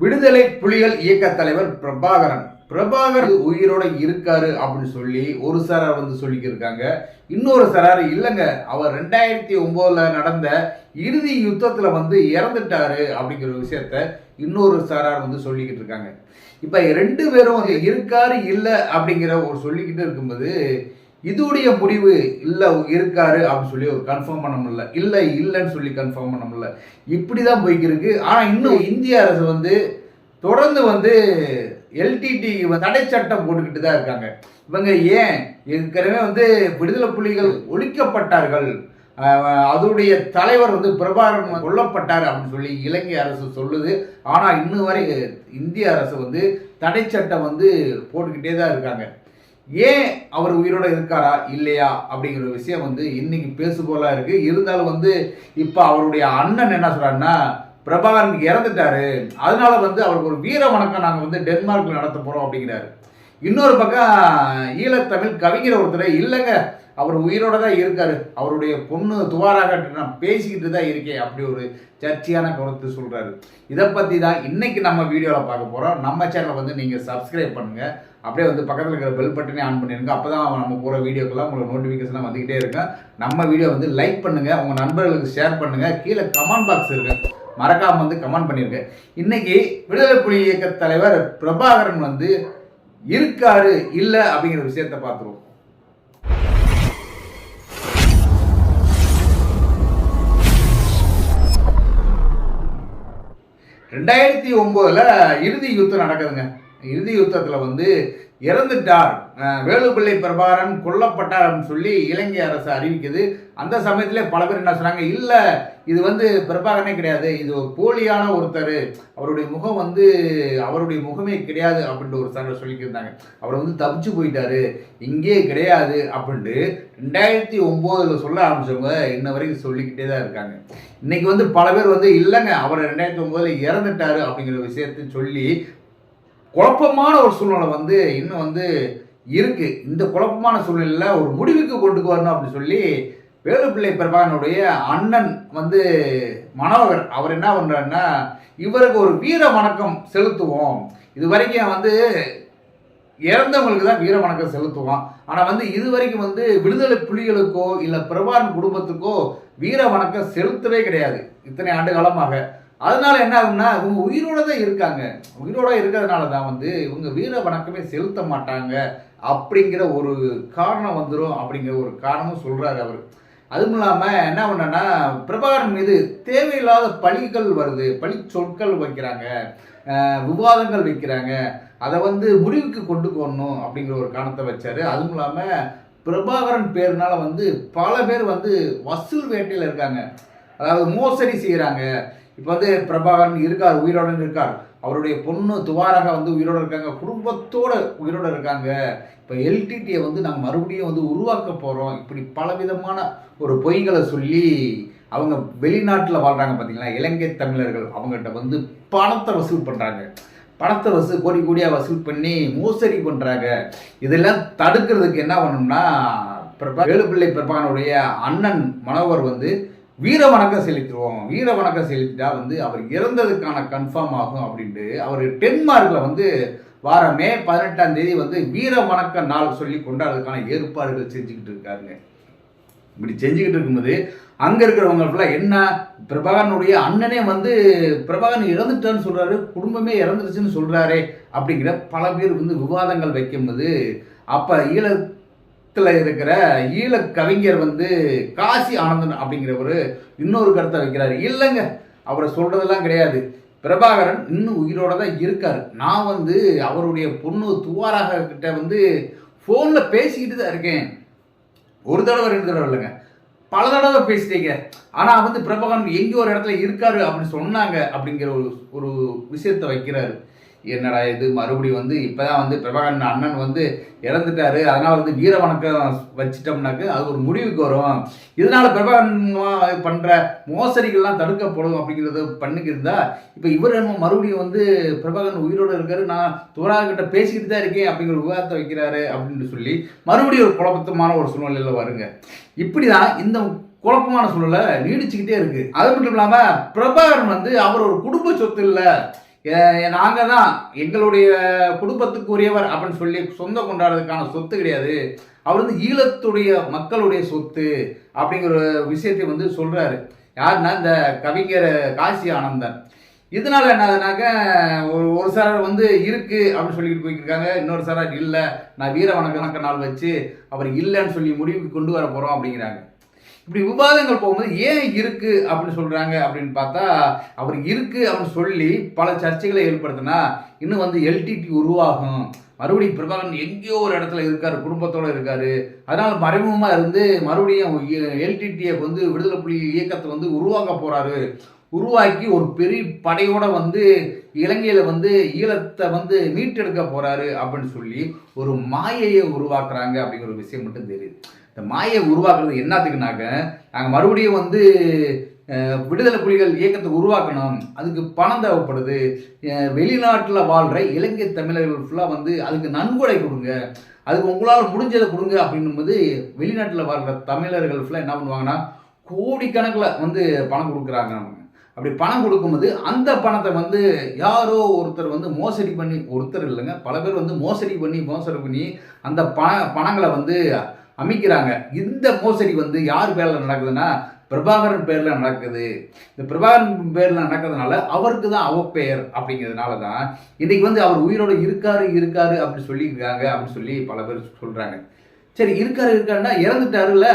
விடுதலை புலிகள் இயக்க தலைவர் பிரபாகரன். பிரபாகர் உயிரோட இருக்காரு அப்படின்னு சொல்லி ஒரு சாரார் வந்து சொல்லிக்கிருக்காங்க. இன்னொரு சாரார் இல்லைங்க அவர் ரெண்டாயிரத்தி ஒம்போதில் நடந்த இறுதி யுத்தத்தில் வந்து இறந்துட்டாரு அப்படிங்கிற விஷயத்த இன்னொரு சாரார் வந்து சொல்லிக்கிட்டு இருக்காங்க இப்போ ரெண்டு பேரும் இருக்காரு இல்லை அப்படிங்கிற ஒரு சொல்லிக்கிட்டு இருக்கும்போது இதுடைய முடிவு இல்லை இருக்காரு அப்படின்னு சொல்லி ஒரு கன்ஃபார்ம் பண்ண முடியல. இல்லை இல்லைன்னு சொல்லி கன்ஃபார்ம் பண்ண முடியல. இப்படி தான் போய்க்கிருக்கு. ஆனால் இன்னும் இந்திய அரசு வந்து தொடர்ந்து வந்து எல்டிடி தடை சட்டம் போட்டுக்கிட்டு தான் இருக்காங்க. இவங்க ஏன்? ஏற்கனவே வந்து விடுதலை புலிகள் ஒழிக்கப்பட்டார்கள். அதோடைய தலைவர் வந்து பிரபாகரன் கொல்லப்பட்டார் அப்படின்னு சொல்லி இலங்கை அரசு சொல்லுது. ஆனால் இன்னும் வரை இந்திய அரசு வந்து தடை சட்டம் வந்து போட்டுக்கிட்டே தான் இருக்காங்க. ஏன் அவர் உயிரோட இருக்காரா? இல்லையா? அப்படிங்கிற விஷயம் வந்து இன்னைக்கு பேசுபோலா இருக்கு. இருந்தாலும் வந்து இப்போ அவருடைய அண்ணன் என்ன சொல்றாருன்னா பிரபாகரன் இறந்துட்டாரு. அதனால வந்து அவருக்கு ஒரு வீர வணக்கம் நாங்கள் வந்து டென்மார்க்ல நடத்த போறோம் அப்படிங்கிறாரு. இன்னொரு பக்கம் ஈழத்தமிழ் கவிஞர் ஒருத்தர் இல்லைங்க அவர் உயிரோட தான் இருக்காரு. அவருடைய பொண்ணு துவாராக நான் பேசிக்கிட்டு தான் இருக்கேன் அப்படி ஒரு சர்ச்சையான கருத்து சொல்றாரு. இதை பத்தி தான் இன்னைக்கு நம்ம வீடியோவில் பார்க்க போறோம். நம்ம சேனலை வந்து நீங்க சப்ஸ்கிரைப் பண்ணுங்க. அப்படியே வந்து பக்கத்தில் இருக்கிற பெல் பட்டனே ஆன் பண்ணிருங்க. அப்போ தான் நம்ம போகிற வீடியோக்கெல்லாம் உங்களுக்கு நோட்டிஃபிகேஷன் வந்துக்கிட்டே இருக்கும். நம்ம வீடியோ வந்து லைக் பண்ணுங்கள் உங்கள் நண்பர்களுக்கு ஷேர் பண்ணுங்கள் கீழே கமெண்ட் பாக்ஸ் இருக்கு. மறக்காம வந்து கமெண்ட் பண்ணிருங்க. இன்னைக்கு விடுதலை புலி இயக்க தலைவர் பிரபாகரன் வந்து இருக்காரு இல்லை அப்படிங்கிற விஷயத்த பார்த்துருவோம். ரெண்டாயிரத்தி ஒம்போதுல இறுதி யுத்தம் நடக்குதுங்க. இறுதி யுத்தத்தில் வந்து இறந்துட்டார். வேலுப்பிள்ளை பிரபாகரன் கொல்லப்பட்டார் அப்படின்னு சொல்லி இலங்கை அரசு அறிவிக்குது. அந்த சமயத்திலே பல பேர் என்ன சொன்னாங்க இல்லை இது வந்து பிரபாகரனே கிடையாது. இது ஒரு போலியான ஒருத்தர். அவருடைய முகம் வந்து அவருடைய முகமே கிடையாது. அப்படின்ட்டு ஒரு சார் சொல்லிக்கிருந்தாங்க. அவர் வந்து தப்பிச்சு போயிட்டாரு. இங்கே கிடையாது அப்படின்ட்டு ரெண்டாயிரத்தி ஒம்போதில் சொல்ல ஆரம்பிச்சவங்க இன்ன வரைக்கும் சொல்லிக்கிட்டே தான் இருக்காங்க. இன்னைக்கு வந்து பல பேர் வந்து இல்லைங்க அவர் ரெண்டாயிரத்தி ஒம்போதில் இறந்துட்டாரு அப்படிங்கிற விஷயத்தை சொல்லி குழப்பமான ஒரு சூழ்நிலை வந்து இன்னும் வந்து இருக்கு. இந்த குழப்பமான சூழ்நிலையில் ஒரு முடிவுக்கு கொண்டு வரணும் அப்படின்னு சொல்லி வேலுப்பிள்ளை பிரபாகனுடைய அண்ணன் வந்து மனோகர் அவர் என்ன பண்ணுறாருன்னா இவருக்கு ஒரு வீர வணக்கம் செலுத்துவோம். இது வரைக்கும் வந்து இறந்தவங்களுக்கு தான் வீர வணக்கம் செலுத்துவோம். ஆனால் வந்து இது வரைக்கும் வந்து விடுதலை புலிகளுக்கோ இல்லை பிரபான் குடும்பத்துக்கோ வீர வணக்கம் செலுத்தவே கிடையாது. இத்தனை ஆண்டு காலமாக அதனால என்ன ஆகும்னா இவங்க உயிரோட தான் இருக்காங்க. உயிரோட இருக்கிறதுனால தான் வந்து இவங்க வீர வணக்கமே செலுத்த மாட்டாங்க அப்படிங்கிற ஒரு காரணம் வந்துடும் அப்படிங்கிற ஒரு காரணமும் சொல்கிறாரு அவர். அதுவும் இல்லாமல் என்ன பண்ணனா பிரபாகரன் மீது தேவையில்லாத பழிகள் வருது. பழி சொற்கள் வைக்கிறாங்க. விவாதங்கள் வைக்கிறாங்க. அதை வந்து முடிவுக்கு கொண்டு போகணும் அப்படிங்கிற ஒரு காரணத்தை வச்சார். அதுவும் இல்லாமல் பிரபாகரன் பேர்னால வந்து பல பேர் வந்து வசூல் வேட்டையில் இருக்காங்க. அதாவது மோசடி செய்கிறாங்க இப்போ வந்து பிரபாகரன் இருக்கார் உயிரோடன் இருக்கார். அவருடைய பொண்ணு துவாராக வந்து உயிரோட இருக்காங்க. குடும்பத்தோடு உயிரோட இருக்காங்க. இப்போ எல்டிடியை வந்து நாங்கள் மறுபடியும் வந்து உருவாக்க போகிறோம் இப்படி பலவிதமான ஒரு பொய்களை சொல்லி அவங்க வெளிநாட்டில் வாழ்கிறாங்க பார்த்தீங்களா இலங்கை தமிழர்கள் அவங்ககிட்ட வந்து பணத்தை வசூல் பண்ணுறாங்க பணத்தை வசூல் கோடி கோடியாக வசூல் பண்ணி மோசடி பண்ணுறாங்க இதெல்லாம் தடுக்கிறதுக்கு என்ன பண்ணணும்னா பிரபா வேலுப்பிள்ளை பிரபாகனுடைய அண்ணன் மனோகர் வந்து வீர வணக்கம் செலுத்துவோம் வீர வணக்கம் செலுத்திட்டா வந்து அவர் இறந்ததுக்கான கன்ஃபார்ம் ஆகும் அப்படின்ட்டு அவர் டென்மார்க்கில் வந்து வார மே பதினெட்டாம் தேதி வந்து வீர வணக்க நாள் சொல்லி கொண்டாடுறதுக்கான ஏற்பாடுகள் செஞ்சுக்கிட்டு இருக்காருங்க. இப்படி செஞ்சுக்கிட்டு இருக்கும்போது அங்கே இருக்கிறவங்க ஃபுல்லாக என்ன பிரபாகரனுடைய அண்ணனே வந்து பிரபாகரன் இறந்துட்டான்னு சொல்கிறாரு குடும்பமே இறந்துருச்சுன்னு சொல்கிறாரே அப்படிங்கிற பல பேர் வந்து விவாதங்கள் வைக்கும்போது அப்போ ஈழத்தில் இருக்கிற ஈழ கவிஞர் வந்து காசி ஆனந்தன் அப்படிங்கிற ஒரு இன்னொரு கருத்தை வைக்கிறாரு. இல்லைங்க அவரை சொல்கிறதெல்லாம் கிடையாது. பிரபாகரன் இன்னும் உயிரோட தான் இருக்கார். நான் வந்து அவருடைய பொண்ணு துவாராக கிட்ட வந்து ஃபோனில் பேசிக்கிட்டு தான் இருக்கேன். ஒரு தடவை ரெண்டு தடவை இல்லைங்க. பல தடவை பேசிட்டீங்க. ஆனால் வந்து பிரபாகரன் எங்கேயோ ஒரு இடத்துல இருக்காரு அப்படின்னு சொன்னாங்க அப்படிங்கிற ஒரு ஒரு விஷயத்தை வைக்கிறாரு. என்னடா இது? மறுபடியும் வந்து இப்போதான் வந்து பிரபாகரன் அண்ணன் வந்து இறந்துட்டாரு. அதனால் வந்து வீர வணக்கம் வச்சிட்டோம்னாக்கு அது ஒரு முடிவுக்கு வரும். இதனால் பிரபாகரன் பண்ணுற மோசடிகள்லாம் தடுக்கப்படும் அப்படிங்கிறத பண்ணிக்கிருந்தா இப்போ இவர் மறுபடியும் வந்து பிரபாகரன் உயிரோடு இருக்காரு. நான் தோராகிட்ட பேசிக்கிட்டு தான் இருக்கேன் அப்படிங்கிற விவாதத்தை வைக்கிறாரு அப்படின்னு சொல்லி மறுபடியும் ஒரு குழப்பத்தமான ஒரு சூழ்நிலையில் வருங்க. இப்படிதான் இந்த குழப்பமான சூழ்நிலை நீடிச்சுக்கிட்டே இருக்குது அது மட்டும் இல்லாமல் பிரபாகரன் வந்து அவர் ஒரு குடும்ப சொத்து இல்லை. நாங்கள் தான் எங்களுடைய குடும்பத்துக்குரியவர் அப்படின்னு சொல்லி சொந்தம் கொண்டாடுறதுக்கான சொத்து கிடையாது. அவர் வந்து ஈழத்துடைய மக்களுடைய சொத்து அப்படிங்கிற விஷயத்தை வந்து சொல்கிறாரு யாருன்னா இந்த கவிஞர் காசி ஆனந்தன். இதனால என்னதுனாக்க ஒரு ஒரு சாரர் வந்து இருக்கு அப்படின்னு சொல்லிட்டு போயிருக்காங்க இன்னொரு சாரார் இல்லை. நான் வீர வணக்க நாள் வச்சு அவர் இல்லைன்னு சொல்லி முடிவுக்கு கொண்டு வர போகிறோம் அப்படிங்கிறாங்க. இப்படி விவாதங்கள் போகும்போது ஏன் இருக்கு அப்படின்னு சொல்றாங்க அப்படின்னு பார்த்தா அவர் இருக்கு அப்படின்னு சொல்லி பல சர்ச்சைகளை ஏற்படுத்தினா இன்னும் வந்து எல்டிடி உருவாகும். மறுபடியும் பிரபாகரன் எங்கேயோ ஒரு இடத்துல இருக்காரு குடும்பத்தோட இருக்காரு. அதனால மறைமுகமாக இருந்து மறுபடியும் எல்டிடியை வந்து விடுதலை புலி இயக்கத்தை வந்து உருவாக்க போறாரு. உருவாக்கி ஒரு பெரிய படையோட வந்து இலங்கையில வந்து ஈழத்தை வந்து மீட்டெடுக்க போறாரு அப்படின்னு சொல்லி ஒரு மாயையை உருவாக்குறாங்க அப்படிங்கிற ஒரு விஷயம் மட்டும் தெரியுது. இந்த மாயை உருவாக்குறது என்னத்துக்குனாக்க நாங்கள் மறுபடியும் வந்து விடுதலை புலிகள் இயக்கத்தை உருவாக்கணும். அதுக்கு பணம் தேவைப்படுது. வெளிநாட்டில் வாழ்கிற இலங்கை தமிழர்கள் ஃபுல்லாக வந்து அதுக்கு நன்கொடை கொடுங்க. அதுக்கு உங்களால் முடிஞ்சதை கொடுங்க அப்படின்னும்போது வெளிநாட்டில் வாழ்கிற தமிழர்கள் ஃபுல்லாக என்ன பண்ணுவாங்கன்னா கோடிக்கணக்கில் வந்து பணம் கொடுக்குறாங்க அப்படி பணம் கொடுக்கும்போது அந்த பணத்தை வந்து யாரோ ஒருத்தர் வந்து மோசடி பண்ணி ஒருத்தர் இல்லைங்க பல பேர் வந்து மோசடி பண்ணி மோசடி பண்ணி அந்த பண பணங்களை வந்து அமைக்கிறாங்க. இந்த மோசடி வந்து யார் பேரில் நடக்குதுன்னா பிரபாகரன் பேரில் நடக்குது. இந்த பிரபாகரன் பேரில் நடக்கிறதுனால அவருக்கு தான் அவப்பெயர் அப்படிங்கிறதுனால தான் இன்றைக்கி வந்து அவர் உயிரோடு இருக்காரு இருக்காரு அப்படி சொல்லியிருக்காங்க அப்படின்னு சொல்லி பல பேர் சொல்கிறாங்க சரி இருக்காரு இருக்காருன்னா இறந்துட்டாருல்ல.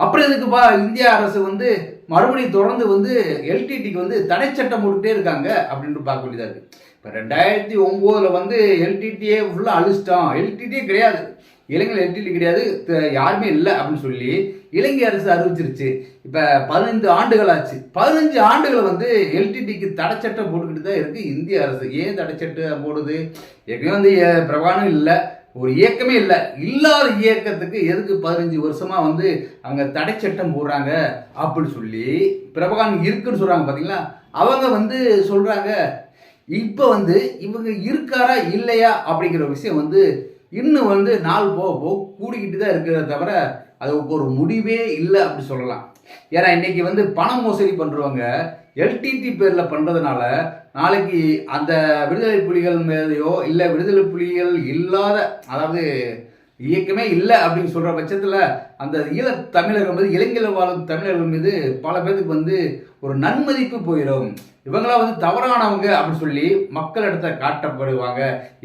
அப்புறம் எதுக்குப்பா இந்திய அரசு வந்து மறுபடியும் தொடர்ந்து வந்து எல்டிடிக்கு வந்து தடை சட்டம் போட்டுகிட்டே இருக்காங்க அப்படின்ட்டு பார்க்க வேண்டியதாக இருக்குது இப்போ ரெண்டாயிரத்தி ஒம்போதில் வந்து எல்டிடியே ஃபுல்லாக அழிச்சிட்டோம். எல்டிடியே கிடையாது. இலங்கையில் எல்டிடி கிடையாது. யாருமே இல்லை அப்படின்னு சொல்லி இலங்கை அரசு அறிவிச்சிருச்சு. இப்போ பதினைந்து ஆண்டுகள் ஆச்சு. பதினஞ்சு ஆண்டுகளை வந்து எல்டிடிக்கு தடைச்சட்டம் போட்டுக்கிட்டு தான் இருக்குது இந்திய அரசு. ஏன் தடைச்சட்டம் போடுது? ஏற்கனவே வந்து பிரகாணம் இல்லை. ஒரு இயக்கமே இல்லை. இல்லாத இயக்கத்துக்கு எதுக்கு பதினஞ்சு வருஷமா வந்து அங்கே தடை சட்டம் போடுறாங்க அப்படின்னு சொல்லி பிரபகான் இருக்குன்னு சொல்றாங்க பார்த்தீங்களா அவங்க வந்து சொல்றாங்க இப்போ வந்து இவங்க இருக்காரா இல்லையா அப்படிங்கிற விஷயம் வந்து இன்னும் வந்து நாள் போக போக கூடிக்கிட்டு தான் இருக்கிறத தவிர அதுக்கு ஒரு முடிவே இல்லை அப்படி சொல்லலாம். ஏன்னா இன்னைக்கு வந்து பண மோசடி பண்ணுறவங்க எல்டிடி பேரில் பண்ணுறதுனால நாளைக்கு அந்த விடுதலை புலிகள் மேலேயோ இல்லை விடுதலை புலிகள் இல்லாத அதாவது இயக்கமே இல்லை அப்படின்னு சொல்கிற பட்சத்தில் அந்த ஈழ தமிழர்கள் மீது இளைஞர்கள் வாழும் தமிழர்கள் மீது பல பேருக்கு வந்து ஒரு நன்மதிப்பு போயிடும். இவங்களாம் வந்து தவறானவங்க அப்படின்னு சொல்லி மக்கள் இடத்த காட்டப்படுவாங்க.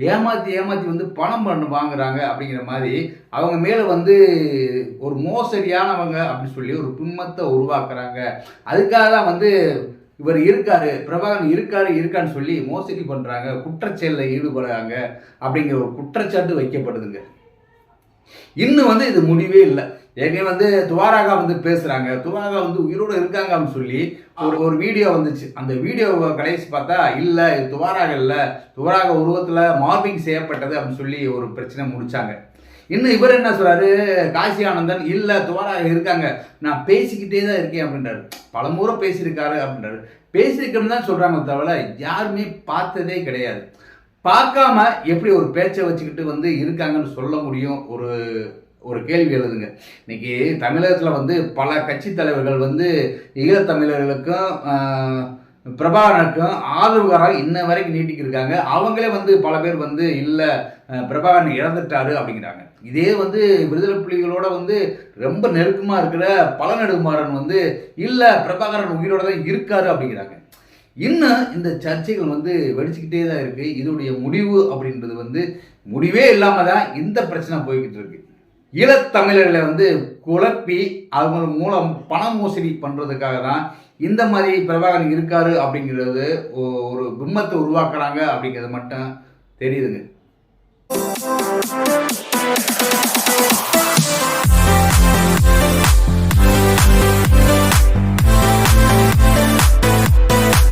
ஏமாற்றி ஏமாற்றி வந்து பணம் பண்ணு வாங்குறாங்க அப்படிங்கிற மாதிரி அவங்க மேலே வந்து ஒரு மோசடியானவங்க அப்படின்னு சொல்லி ஒரு பின்மத்தை உருவாக்குறாங்க. அதுக்காக தான் வந்து இவர் இருக்காரு பிரபாகரன் இருக்காரு இருக்கான்னு சொல்லி மோசடி பண்ணுறாங்க குற்றச்செயலில் ஈடுபடுறாங்க அப்படிங்கிற ஒரு குற்றச்சாட்டு வைக்கப்படுதுங்க. இன்னும் வந்து இது முடிவே இல்லை. ஏற்கனவே வந்து துவாராகா வந்து பேசுறாங்க. துவாராகா வந்து உயிரோடு இருக்காங்க அப்படின்னு சொல்லி ஒரு ஒரு வீடியோ வந்துச்சு. அந்த வீடியோவை கடைசி பார்த்தா இல்லை இது துவாராக இல்லை. துவாராக உருவத்தில் மார்பிங் செய்யப்பட்டது அப்படின்னு சொல்லி ஒரு பிரச்சனை முடிச்சாங்க. இன்னும் இவர் என்ன சொல்றாரு? காசி ஆனந்தன் இல்லை துவாராக இருக்காங்க. நான் பேசிக்கிட்டே தான் இருக்கேன் அப்படின்றாரு. பல முறை பேசியிருக்காரு அப்படின்றாரு. பேசியிருக்கேன்னு தான் சொல்கிறாங்க தவிர யாருமே பார்த்ததே கிடையாது. பார்க்காம எப்படி ஒரு பேச்சை வச்சுக்கிட்டு வந்து இருக்காங்கன்னு சொல்ல முடியும்? ஒரு ஒரு கேள்வி எழுதுங்க. இன்னைக்கு தமிழகத்தில் வந்து பல கட்சி தலைவர்கள் வந்து ஈழத்தமிழர்களுக்கும் பிரபாகரனுக்கும் ஆதரவுகாராக இன்ன வரைக்கும் நீட்டிக்கிருக்காங்க. அவங்களே வந்து பல பேர் வந்து இல்லை பிரபாகரன் இழந்துட்டாரு அப்படிங்கிறாங்க. இதே வந்து விடுதலை புலிகளோட வந்து ரொம்ப நெருக்கமாக இருக்கிற பழநெடுமாறன் வந்து இல்லை பிரபாகரன் உயிரோட தான் இருக்காரு அப்படிங்கிறாங்க. இன்னும் இந்த சர்ச்சைகள் வந்து வெடிச்சுக்கிட்டே தான் இருக்குது இதோடைய முடிவு அப்படின்றது வந்து முடிவே இல்லாமல் தான் இந்த பிரச்சனை போய்கிட்டு இருக்கு. ஈழத்தமிழர்களை வந்து குழப்பி அவங்க மூலம் பண மோசடி பண்ணுறதுக்காக தான் இந்த மாதிரி பிரபாகரன் இருக்காரு அப்படிங்கிறது ஒரு பிம்மத்தை உருவாக்குறாங்க அப்படிங்கிறது மட்டும் தெரியுதுங்க.